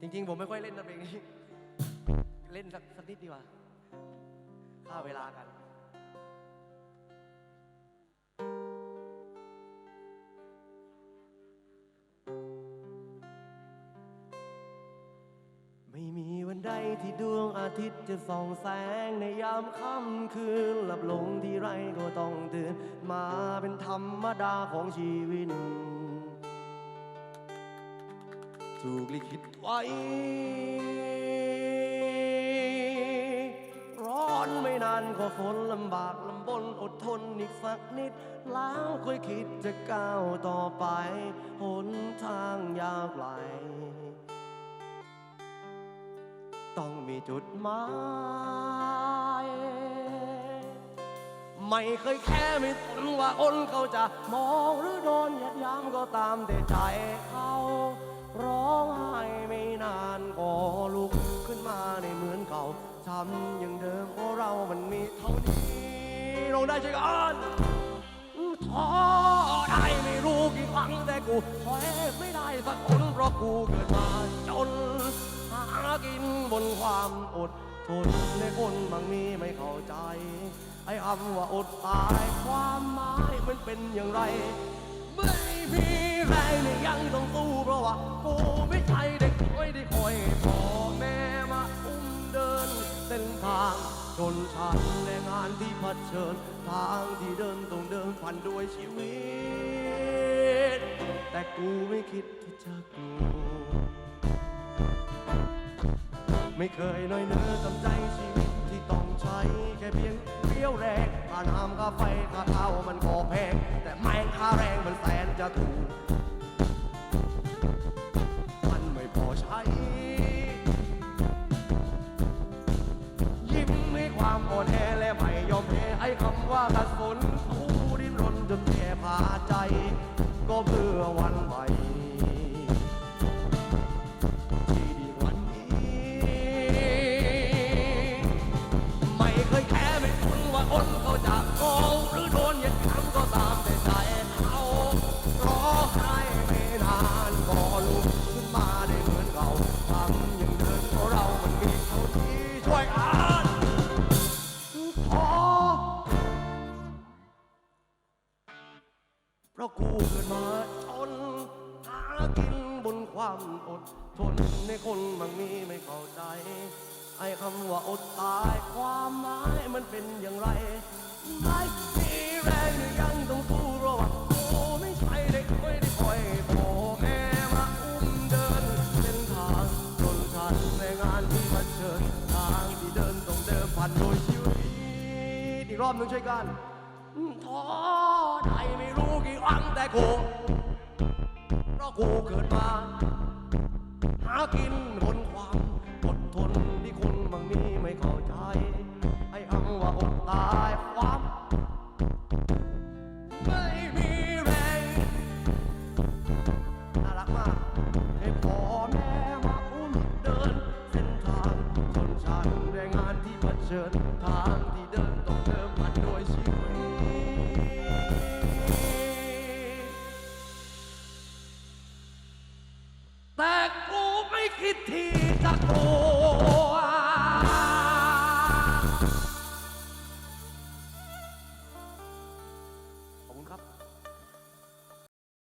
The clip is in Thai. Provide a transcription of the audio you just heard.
จริง ๆ ผมไม่ค่อยเล่นนะเพลงนี้ เล่นสักสักนิดดีกว่าฆ่าเวลากันไม่มีวันใดที่ดวงอาทิตย์จะส่องแสงในยามค่ำคืน หลับลงที่ไรก็ต้องตื่น มาเป็นธรรมดาของชีวิต ถูกลิขิตไว้ ร้อนไม่นานก็ฝนลำบากลำบนอดทนอีกสักนิด แล้วค่อยคิดจะก้าวต่อไป หนทางยาวไกล ต้องมีจุดหมายไม่เคยแค่ไม่สนว่าคนเขาจะมองหรือโดนเหยียดยามก็ตามแต่ใจเขาร้อง ทำอย่างเดิมเพราะเรามันมีเท่านี้ลงได้ใช่กันท้อได้ไม่รู้กี่ครั้งแต่กูถอยไม่ได้สักคนเพราะกูเกิดมาจน หากินบนความอดทนในคนบางมีไม่เข้าใจ ไอ้คำว่าอดตายความหมายมันเป็นอย่างไรไม่มีแรงเนี่ยยังต้องสู้เพราะว่ากูไม่ใช่เด็ก นชั้นและงานที่เผชิญ ทางที่เดินต้องเดินผ่านด้วยชีวิต แต่กูไม่คิดที่จะกลัวไม่เคยน้อยเนื้อจำใจชีวิตที่ต้องใช้แค่เพียงเรี่ยวแรงค่าน้ำค่าไฟค่าข้าวมันก็แพง แต่แม่งค่าแรงมันแสนจะถูก คำว่าตัดสนผู้ดิ้นรนจนแก่พาใจ ก็เพื่อวันใหม่ที่ดีว่านี้ ไม่เคยแค่ไม่สนว่าคนเขาจะโกงหรือโดนเหยียดหยามก็ตามแต่ใจเขารองไห้ไม่นานก็ลุกขึ้นมาได้เหมือนเก่าทำอย่างเดิมเพราะเรามันมีเท่าที่ช่วย ราะกูเกิดมาจนหากินบนความอดทนในคนบางมีไม่เข้าใจ ไอ้คำว่าอดตายความหมายมันเป็นอย่างไร ไม่มีแรงหรือยังต้องสู้ระว่ากูไม่ใช่เด็กไม่ได้คอยพ่อแม่มาอุ้มเดินเส้นทางจนชันในงานที่มาเชิญทางที่เดินต้องเดินผ่านโดยชีวิตอีกรอบหนึงช่วยกัน ท้อได้ไม่รู้กี่อังแต่กูเพราะกูเกิดมา หากินบนความอดทนที่คุณบางมีไม่เข้าใจ ให้อังว่าอดตายความ แรงงานที่เผชิญทางที่เดินต้องเดิมมานโดยชีวิตแต่กูไม่คิดที่จะกลัว